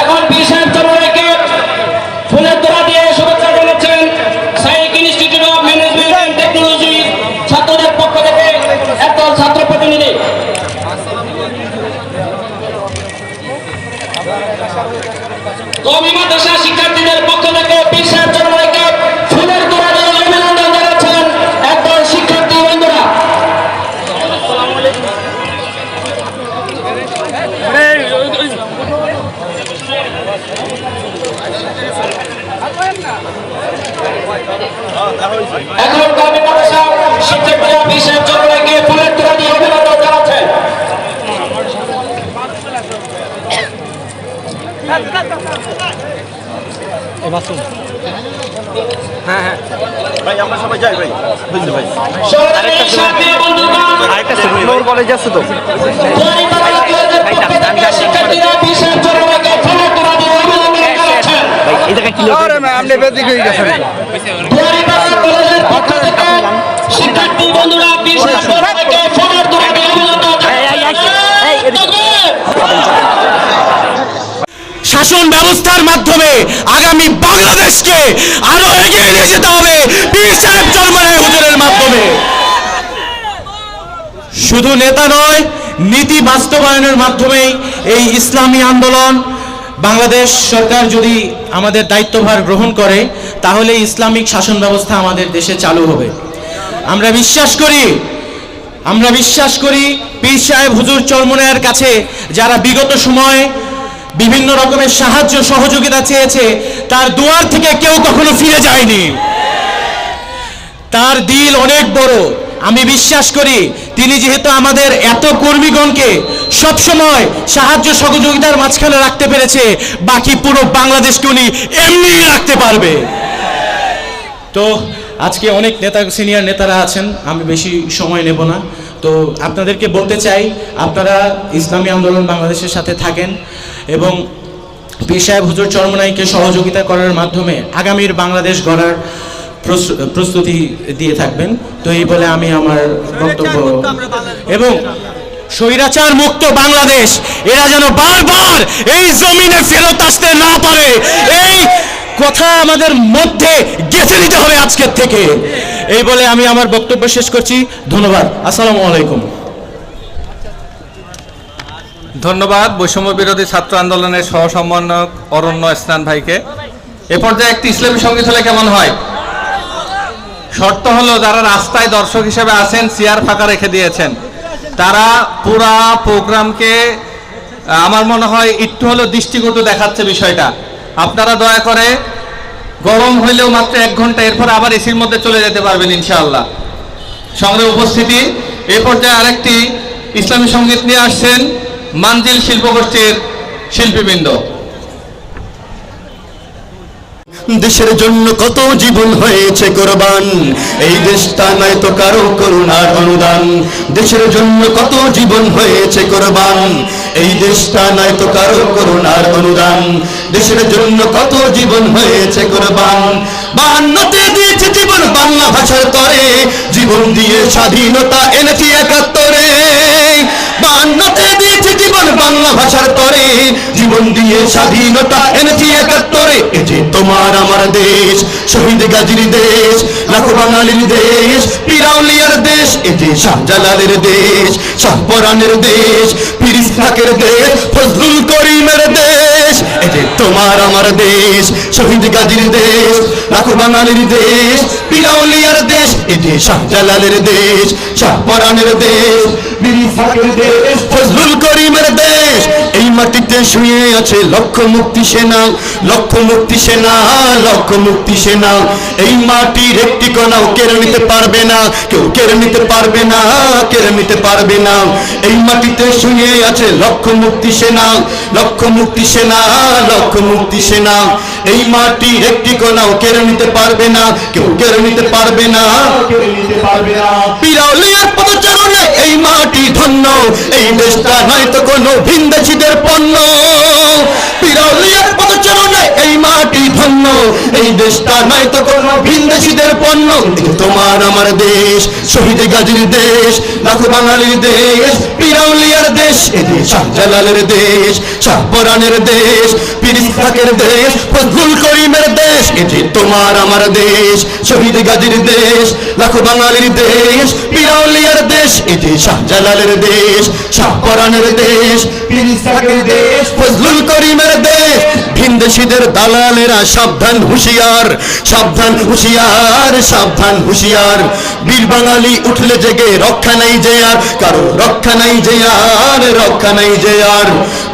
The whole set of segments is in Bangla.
এখন বিশেষ চরণকে ফুলের তোলা দিয়ে শুভেচ্ছা জানাচ্ছেন psych institute of management and technology ছাত্রদের পক্ষ থেকে একদল ছাত্র প্রতিনিধি কমি মাদ্রাসা শিক্ষার্থীদের পক্ষ থেকে বিশ্বাস চরণকে এখন ফুলের অভিনন্দন জানাচ্ছেন ভাই আমরা সবাই যাই ভাই বুঝলি ভাই সরকারি সাথী বন্ধুগণ আরেকটা কলেজ আছে তো এই জায়গায় কি আরে ম্যাম আপনি হয়ে গেছেন। শিক্ষার্থী বন্ধুরা শাসন ব্যবস্থার মাধ্যমে আগামী বাংলাদেশকে আরও এগিয়ে নিয়ে যেতে হবে পীর সাহেব চরমনায় হুজুরের মাধ্যমে। শুধু নেতা নয় নীতি বাস্তবায়নের মাধ্যমেই এই ইসলামী আন্দোলন বাংলাদেশ সরকার যদি আমাদের দায়িত্বভার গ্রহণ করে, তাহলে ইসলামিক শাসন ব্যবস্থা আমাদের দেশে চালু হবে। আমরা বিশ্বাস করি, আমরা বিশ্বাস করি পীর সাহেব হুজুর চরমনায়ের কাছে যারা বিগত সময় বিভিন্ন রকমের সাহায্য সহযোগিতা চেয়েছে, তার দুয়ার থেকে কেউ কখনো ফিরে যায়নি। তার দিল অনেক বড়। আমি বিশ্বাস করি, তিনি যেহেতু আমাদের এত কর্মীগণকে সবসময় সাহায্য সহযোগিতার মাঝখানে রাখতে পেরেছে, বাকি পুরো বাংলাদেশকে উনি এমনি রাখতে পারবে। তো, আজকে অনেক নেতা সিনিয়র নেতারা আছেন, আমি বেশি সময় নেব না। তো আপনাদেরকে বলতে চাই, আপনারা ইসলামী আন্দোলন বাংলাদেশের সাথে থাকেন এবং পীর সাহেব হুজুর চরমনাইকে সহযোগিতা করার মাধ্যমে আগামীর বাংলাদেশ গড়ার প্রস্তুতি দিয়ে থাকবেন। তো এই বলে আমি আমার বক্তব্য এবং স্বৈরাচার মুক্ত বাংলাদেশ, এরা যেন বারবার এই জমিনে ফেরত আসতে না পারে। এই কথা আমাদের মধ্যে গেঁথে নিতে হবে আজকের থেকে। এই বলে আমি আমার বক্তব্য শেষ করছি। ধন্যবাদ। আসসালামু আলাইকুম। ধন্যবাদ বৈষম্য বিরোধী ছাত্র আন্দোলনের সহ সমন্বয়ক অরণ্য স্নান ভাইকে। এ পর্যায়ে একটি ইসলামী সংগীত হলে কেমন হয়? শর্ত হলো যারা রাস্তায় দর্শক হিসেবে আছেন, চেয়ার ফাঁকা রেখে দিয়েছেন। তারা পুরা প্রোগ্রামকে আমার মনে হয় একটু হলেও দৃষ্টিকটু দেখাচ্ছে বিষয়টা। আপনারা দয়া করে গরম হইলেও মাত্র এক ঘণ্টা, এরপর আবার এসির মধ্যে চলে যেতে পারবেন ইনশাআল্লাহ। সংগ্রহ উপস্থিতি। এ পর্যায়ে আরেকটি ইসলামী সংগীত নিয়ে আসছেন মানজিল শিল্পগোষ্ঠীর শিল্পীবৃন্দ। দেশের জন্য কত জীবন হয়েছে কোরবান। এই দেশটা নয় তো কারও করুণার অনুদান। দেশের জন্য কত জীবন হয়েছে কোরবান। এই দেশটা নয় তো কারও করুণার অনুদান। দেশের জন্য কত জীবন হয়েছে কোরবান। বাহান্নতে দিয়েছে জীবন বাংলা ভাষার তরে। জীবন দিয়ে স্বাধীনতা এনেছি একাত্তরে। বাহান্নতে দিয়েছে জীবন, বাংলা ভাষার তরে। জীবন দিয়ে স্বাধীনতা এনেছি একাত্তরে। এ তোমার আমার দেশ, শহীদ গাজীর দেশ, লাখো বাঙালির দেশ, পিরাউলিয়ার দেশ, এ যে শাহজালালের দেশ, শাহপরানের দেশ ফিরিস্তাকের দেশ, ফজলুল করিমের দেশ এটি তোমার আমার দেশ, শহীদ গাজীর দেশ, লাখো বাঙালির দেশ, পিরাউলিয়ার দেশ এটি শাহজালালের দেশ, শাহপরানের দেশ ফিরিস্তাকের দেশ, ফজলুল করিমের দেশ মাটিতে শুয়ে আছে লক্ষ মুক্তি সেনা, লক্ষ মুক্তি সেনা, লক্ষ মুক্তি সেনা। এই মাটির একটি কণাও কেড়ে নিতে পারবে না, কেউ কেড়ে নিতে পারবে না, কেড়ে নিতে পারবে না। এই মাটিতে শুয়ে আছে লক্ষ মুক্তি সেনা, লক্ষ মুক্তি সেনা, লক্ষ মুক্তি সেনা। এই মাটির একটি কণাও কেড়ে নিতে পারবে না, কেউ কেড়ে নিতে পারবে না, কেড়ে নিতে পারবে না। পিরাউলিয়ার এই ধন্য এই দেশটা নয়তো কোনো ভিনদেশিদের পণ্য। ধন্য। এই দেশটা নয়তো কোনো ভিনদেশিদের পণ্য। তোমার আমার দেশ, শহীদ গাজীর দেশ, লাখো বাঙালির দেশ, পিরাউলিয়ার দেশ, এ দেশ শাহজালালের দেশ শাহপরানের দেশ পিরিস্তাকের দেশ, ফজলুল করিমের দেশ, এ যে তোমার আমার দেশ, শহীদ গাজীর দেশ, লাখো বাঙালির দেশ, পিরাউলিয়ার দেশ, এ যে শাহজালালের দেশ শাহপরানের দেশ পিরিস্তাকের দেশ, ফজলুল করিমের দেশ। ভিনদেশিদের দালালেরা সাবধান হুঁশিয়ার সাবধান হুঁশিয়ার সাবধান হুঁশিয়ার। বীর বাঙালি উঠলে জেগে রক্ষা নাই যে আর, কারও রক্ষা নাই যে আর, রক্ষা নাই যে আর।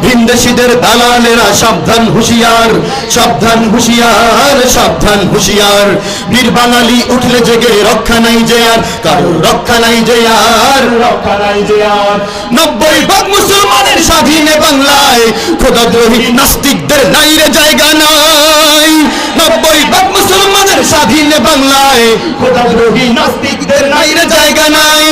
ভিনদেশিদের দালালেরা সাবধান হুঁশিয়ার সাবধান হুঁশিয়ার সাবধান হুঁশিয়ার। বীর বাঙালি উঠলে জেগে রক্ষা নাই যে আর, কারও রক্ষা নাই যে আর, রক্ষা নাই যে আর। নব্বই ভাগ মুসলমানের স্বাধীনে বাংলায়, খোদাদ্রোহী নাস্তিকদের নাই রে জায়গা নাই। নব্বই ভাগ মুসলমানের স্বাধীনে বাংলায় খোদাদ্রোহী নাস্তিকদের নাই রে জায়গা নাই।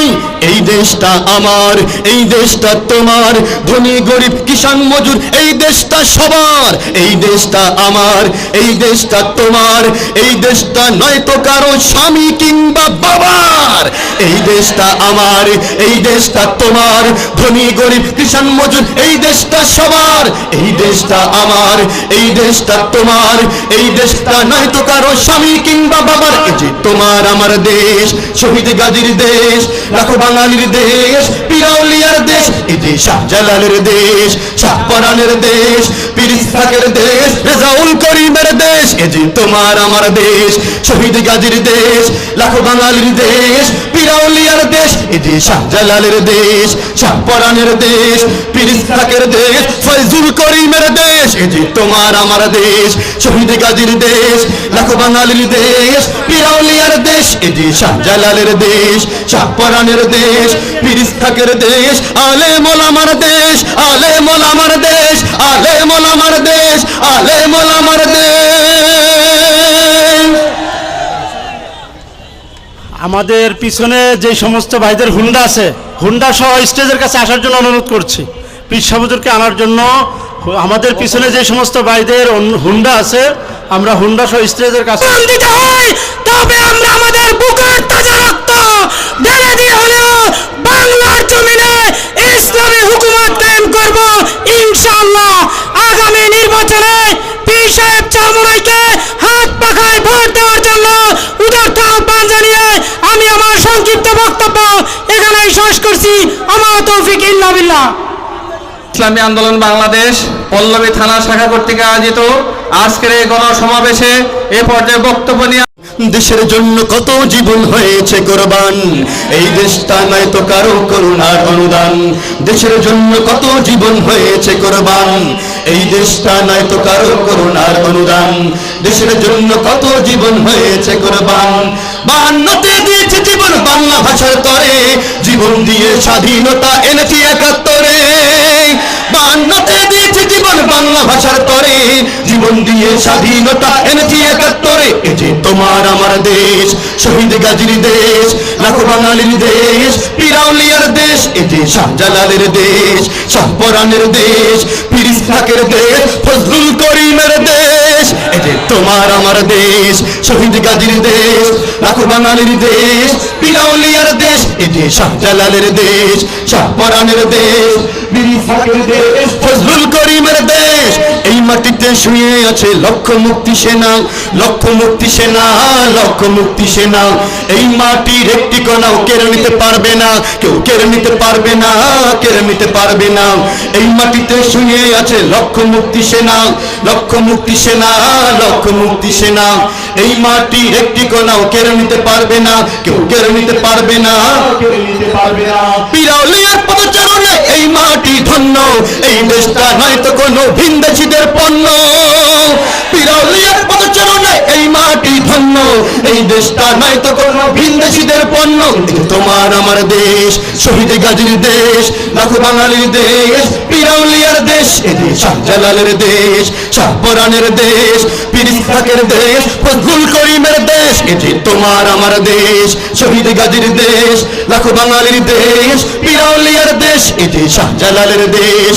এই দেশটা আমার, এই দেশটা তোমার। ধনী, গরিব কিষান মজুর, এই দেশটা সবার। এই দেশটা আমার, এই দেশটা তোমার। এই দেশটা নয় তো কারও স্বামী কিংবা বাবার। এই দেশটা আমার, এই দেশটা তোমার। ধনী, গরিব কিষান মজুর, এই দেশটা সবার। এই দেশটা আমার, এই দেশটা তোমার, এই দেশটা নয় তো কারও স্বামী কিংবা বাবার। যে তোমার আমার দেশ, শহীদ গাজীর দেশ, লাখো বাঙালির দেশ, পিরাউলিয়ার দেশ, এই যে শাহজালালের দেশ শাহপরানের দেশ পিরিস্তাকের দেশ, রেজাউল করিমের দেশ, এই যে তোমার আমার দেশ, শহীদ গাজীর দেশ, লাখো বাঙালির দেশ পিরাউলিয়ার দেশ এই যে শাহজালালের দেশ শাহপরানের দেশ পিরিস্তাকের দেশ, ফয়জুল করিমের দেশ যে তোমার আমার দেশ, শহীদ গাজীর দেশ, লাখো বাঙালির দেশ পিরাউলিয়ার দেশ এই যে শাহজালালের দেশ শাহপরানের দেশ পিরিস্তাকের দেশ, আলে মোলামার দেশ, আলে মোলামার দেশ, আলে মোলামার দেশ, আলে মোলামার দেশ। আমাদের পিছনে যে সমস্ত ভাইদের হুন্ডা আছে, হুন্ডা সহ স্টেজের কাছে আসার জন্য অনুরোধ করছি। পীর আনার জন্য আমাদের পিছনে যে সমস্ত ভাইদের হুন্ডা আছে, আমরা হুন্ডা সহ স্টেজের কাছে দিতে তবে আমরা আমাদের বুকের তাজা রক্ত ঢেলে দিয়ে হলেও বাংলার জমিনে ইসলামী হুকুমত কায়েম করব, ইনশাআল্লাহ। আগামী নির্বাচনে পীর সাহেব চামড়াইকে হাত পাখায় ভোট দেওয়ার জন্য উদার্থ আহ্বান জানিয়ে আমি আমার সংক্ষিপ্ত বক্তব্য এখানেই শেষ করছি আমার তৌফিক বিল্লাহ ইসলামী আন্দোলন বাংলাদেশ পল্লবী থানা শাখা কর্তৃক আয়োজিত আজকের এই গণসমাবেশে এ পর্যায়ে বক্তব্য নিয়ে দেশের জন্য কত জীবন হয়েছে কোরবান? এই দেশটা নয় তো কারও করুণার অনুদান। দেশের জন্য কত জীবন হয়েছে কোরবান? এই দেশটা নয় তো কারও করুণার অনুদান। দেশের জন্য কত জীবন হয়েছে কোরবান? বান্নতে দিয়েছে জীবন বাংলা ভাষার তরে। জীবন দিয়ে স্বাধীনতা এনেছি একাত্তরে। বান্নতে দিয়েছে জীবন বাংলা ভাষার তরে। জীবন দিয়ে স্বাধীনতা এনেছি একাত্তরে। এ যে তোমার আমার দেশ, শহীদ গাজীর দেশ, লাখো বাঙালির দেশ, পিরাউলিয়ার দেশ, এ যে শাহজালালের দেশ, শাহপরানের দেশ পিরিস্তাকের দেশ, ফজলুল করিমের তোমার আমার দেশ, শহীদ গাজীর দেশ লাখো বাঙালির দেশ পিলাউলিয়ার দেশ এ যে শাহজালালের দেশ শাহপরানের দেশ পিরিস্তাকের দেশ, ফজলুল করিমের দেশ মাটিতে শুয়ে আছে লক্ষ মুক্তি সেনা, লক্ষ মুক্তি সেনা, লক্ষ মুক্তি সেনা। এই মাটির একটি কণাও কেড়ে নিতে পারবে না, কেউ কেড়ে নিতে পারবে না, কেড়ে নিতে পারবে না। এই মাটিতে শুয়ে আছে লক্ষ মুক্তি সেনা, লক্ষ মুক্তি সেনা, লক্ষ মুক্তি সেনা। এই মাটির একটি কণাও কেড়ে নিতে পারবে না, কেউ কেড়ে নিতে পারবে না, কেড়ে নিতে পারবে না। পিরাউলিয়ার পদচারণে ধন্য এই দেশটা নয় তো কোনো ভিন্দেশিদের পণ্য। পিরাউলিয়ার পদচারণে এই মাটি ধন্য, এই দেশটা নয় তো কোনো ভিনদেশিদের পণ্য। তোমার আমার দেশ, শহীদ গাজীর দেশ, লাখো বাঙালির দেশ, পিরাউলিয়ার দেশ শাহজালালের দেশ শাহপরানের দেশ পিরিস্তাকের দেশ ফজলুল করিমের দেশ যে তোমার আমার দেশ, শহীদ গাজীর দেশ, লাখো বাঙালির দেশ, পিরাউলিয়ার দেশ যে শাহজালালের দেশ।